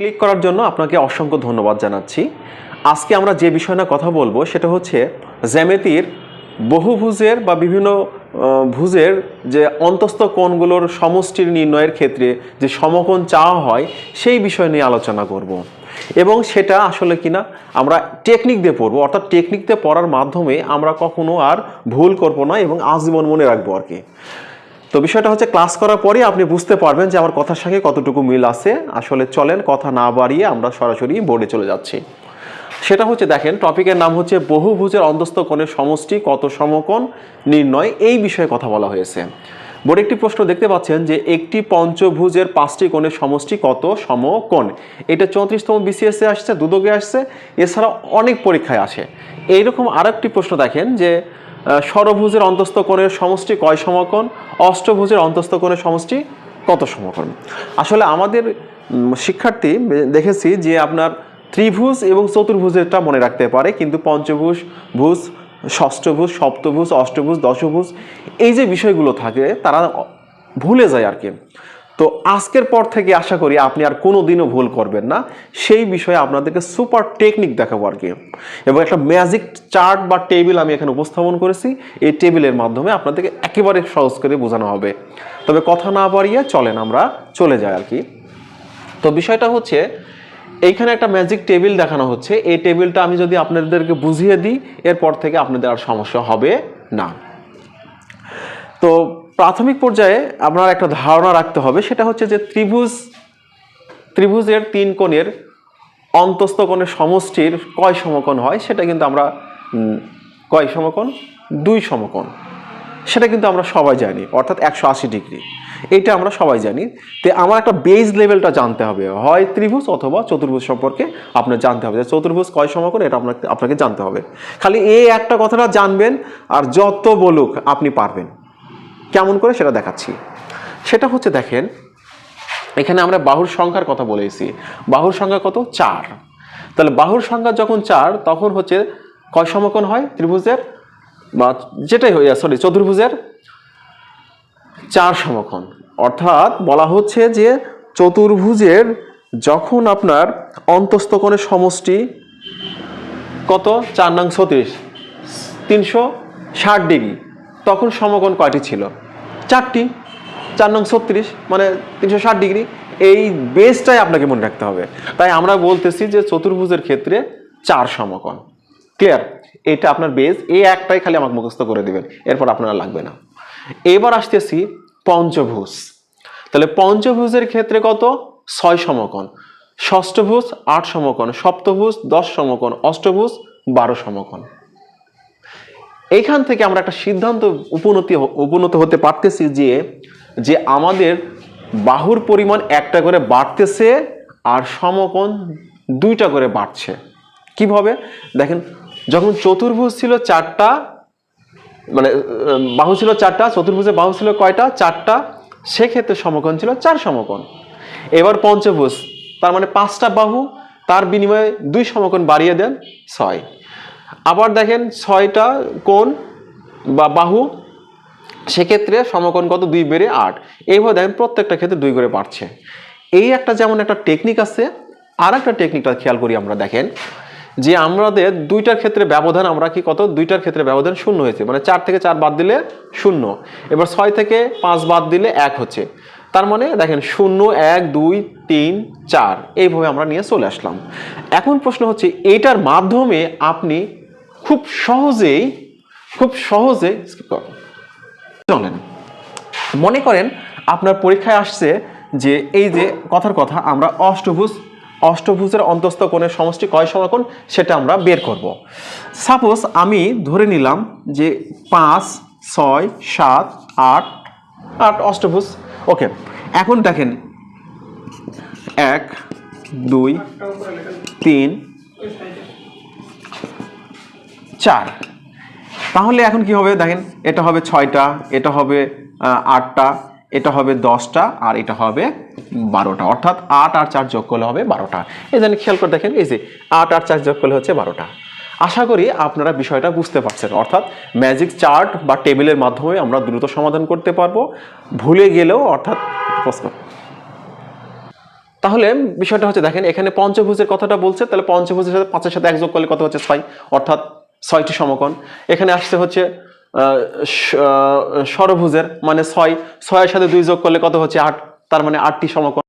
Click করার জন্য আপনাকে অসংখ্য ধন্যবাদ জানাচ্ছি। আজকে আমরা যে বিষয় নিয়ে কথা বলব, সেটা হচ্ছে জ্যামিতির বহুভুজের বা বিভিন্ন ভুজের যে অন্তস্থ কোণগুলোর সমষ্টির নির্ণয়ের ক্ষেত্রে যে সমকোণ চাওয়া হয়, সেই বিষয় নিয়ে আলোচনা করব। এবং সেটা আসলে কিনা আমরা টেকনিক দিয়ে পড়ব। অর্থাৎ টেকনিক দিয়ে পড়ার মাধ্যমে আমরা কখনো আর ভুল করব না এবং আজীবন মনে রাখব আর কি। তো বিষয়টা হচ্ছে ক্লাস করার পরে আপনি বুঝতে পারবেন যে আমার কথার সঙ্গে কতটুকু মিল আছে। আসলে চলেন, কথা না বাড়িয়ে আমরা সরাসরি বোর্ডে চলে যাচ্ছি। সেটা হচ্ছে দেখেন টপিকের নাম হচ্ছে বহুভুজের অন্তস্থ কোণের সমষ্টি কত সমকোণ নির্ণয়? এই বিষয়ে কথা বলা হয়েছে। বোর্ডে একটি প্রশ্ন দেখতে পাচ্ছেন যে একটি পঞ্চভুজের পাঁচটি কোণের সমষ্টি কত? সমকোণ। এটা চৌত্রিশতম বিসিএসে আসছে, দুদকে আসছে, এছাড়া অনেক পরীক্ষায় আসে। এইরকম আর একটি প্রশ্ন দেখেন যে ষড়ভুজের অন্তস্থ কোণের সমষ্টি কয় সমকোণ? অষ্টভুজের অন্তস্থ কোণের সমষ্টি কত সমকোণ? আসলে আমাদের শিক্ষার্থী দেখেছি যে আপনার ত্রিভুজ এবং চতুর্ভুজেরটা মনে রাখতে পারে, কিন্তু পঞ্চভুজ, ভুজ ষষ্ঠভুজ, সপ্তভুজ, অষ্টভুজ, দশভুজ, এই যে বিষয়গুলো থাকে, তারা ভুলে যায় আর কি। তো আজকের পর থেকে আশা করি আপনি আর কোনো দিনও ভুল করবেন না। সেই বিষয়ে আপনাদেরকে সুপার টেকনিক দেখাবো আর কি। এবং একটা ম্যাজিক চার্ট বা টেবিল আমি এখানে উপস্থাপন করেছি। এই টেবিলের মাধ্যমে আপনাদেরকে একেবারে সহজ করে বোঝানো হবে। তবে কথা না বাড়িয়ে চলেন আমরা চলে যাই আর কি। তো বিষয়টা হচ্ছে এইখানে একটা ম্যাজিক টেবিল দেখানো হচ্ছে। এই টেবিলটা আমি যদি আপনাদেরকে বুঝিয়ে দিই, এরপর থেকে আপনাদের আর সমস্যা হবে না। তো প্রাথমিক পর্যায়ে আপনার একটা ধারণা রাখতে হবে, সেটা হচ্ছে যে ত্রিভুজ, ত্রিভুজের তিন কোণের অন্তস্থ কোণের সমষ্টির কয় সমকোণ হয়, সেটা কিন্তু আমরা কয় সমকোণ? দুই সমকোণ। সেটা কিন্তু আমরা সবাই জানি, অর্থাৎ একশো আশি ডিগ্রি। এটা আমরা সবাই জানি। তো আমার একটা বেজ লেভেলটা জানতে হবে। হয় ত্রিভুজ অথবা চতুর্ভুজ সম্পর্কে আপনার জানতে হবে। যে চতুর্ভুজ কয় সমকোণ, এটা আপনাকে আপনাকে জানতে হবে। খালি এই একটা কথাটা জানবেন আর যত বলুক আপনি পারবেন। কেমন করে সেটা দেখাচ্ছি। সেটা হচ্ছে দেখেন, এখানে আমরা বাহুর সংখ্যার কথা বলেছি। বাহুর সংখ্যা কত? চার। তাহলে বাহুর সংখ্যা যখন চার, তখন হচ্ছে কয় সমকোণ হয়? ত্রিভুজের বা যেটাই হয়ে সরি চতুর্ভুজের চার সমকোণ। অর্থাৎ বলা হচ্ছে যে চতুর্ভুজের যখন আপনার অন্তস্থ কোণের সমষ্টি কত? চার নং ছত্রিশ, তিনশো ষাট ডিগ্রি, তখন সমকোণ কয়টি ছিল? চারটি। চার নং ছত্রিশ মানে তিনশো ষাট ডিগ্রি, এই বেসটাই আপনাকে মনে রাখতে হবে। তাই আমরা বলতেছি যে চতুর্ভুজের ক্ষেত্রে চার সমকোণ। ক্লিয়ার এটা আপনার বেস এই একটাই খালি আমাকে মুখস্থ করে দিবেন, এরপর আপনার লাগবে না। এবার আসতেছি পঞ্চভুজ। তাহলে পঞ্চভুজের ক্ষেত্রে কত? ছয় সমকোণ। ষষ্ঠভুজ, আট সমকোণ। সপ্তভুজ, দশ সমকোণ। অষ্টভুজ, বারো সমকোণ। এইখান থেকে আমরা একটা সিদ্ধান্ত উপনতি উপনত হতে পারতেছি যে যে আমাদের বাহুর পরিমাণ একটা করে বাড়তেছে আর সমকোণ দুইটা করে বাড়ছে। কীভাবে? দেখেন যখন চতুর্ভুজ ছিল চারটা মানে বাহু ছিল চারটা চতুর্ভুজে বাহু ছিল কয়টা? চারটা। সেক্ষেত্রে সমকোণ ছিল চার সমকোণ। এবার পঞ্চভুজ, তার মানে পাঁচটা বাহু, তার বিনিময়ে দুই সমকোণ বাড়িয়ে দেন ছয়। আবার দেখেন ছয়টা কোণ বা বাহু, সেক্ষেত্রে সমকোণ কত? দুই বেড়ে আট। এইভাবে দেখেন প্রত্যেকটা ক্ষেত্রে দুই করে বাড়ছে। এই একটা যেমন একটা টেকনিক আছে আর একটা টেকনিকটা খেয়াল করি আমরা দেখেন। যে আমাদের দুইটার ক্ষেত্রে ব্যবধান, আমরা কি কত? দুইটার ক্ষেত্রে ব্যবধান শূন্য হয়েছে। মানে চার থেকে চার বাদ দিলে শূন্য। এবার ছয় থেকে পাঁচ বাদ দিলে এক হচ্ছে। তার মানে দেখেন, শূন্য, এক, দুই, তিন, চার। এইভাবে আমরা নিয়ে চলে আসলাম। এখন প্রশ্ন হচ্ছে, এইটার মাধ্যমে আপনি খুব সহজেই, খুব সহজে চলেন। মনে করেন, আপনার পরীক্ষায় আসছে যে, এই যে কথার কথা, আমরা অষ্টভুজ অষ্টভুজের অন্তস্থ কোণের সমষ্টি কয় সমকোণ? সেটা আমরা বের করব। সাপোজ আমি ধরে নিলাম যে পাঁচ, ছয়, সাত, আট আট অষ্টভুজ। ওকে এখন দেখেন, এক, দুই, তিন, চার। তাহলে এখন কি হবে দেখেন, এটা হবে ছয়টা, এটা হবে আটটা, এটা হবে দশটা, আর এটা হবে বারোটা। অর্থাৎ আট আর চার যোগ করলে হবে বারোটা। এই জন্য খেয়াল করে দেখেন, এই যে আট আর চার যোগ করলে হচ্ছে বারোটা। আশা করি আপনারা বিষয়টা বুঝতে পারছেন। অর্থাৎ ম্যাজিক চার্ট বা টেবিলের মাধ্যমে আমরা দ্রুত সমাধান করতে পারব। ভুলে গেলেও অর্থাৎ প্রশ্ন। তাহলে বিষয়টা হচ্ছে দেখেন, এখানে পঞ্চভুজের কথাটা বলছে, তাহলে পঞ্চভুজের সাথে পাঁচের সাথে এক যোগ করলে কত হচ্ছে ছয়? অর্থাৎ ছয়টি সমকোণ। এখানে আসছে হচ্ছে ষড়ভুজের মানে ছয়। ছয়ের সাথে দুই যোগ করলে কত হচ্ছে আট? তার মানে আটটি সমকোণ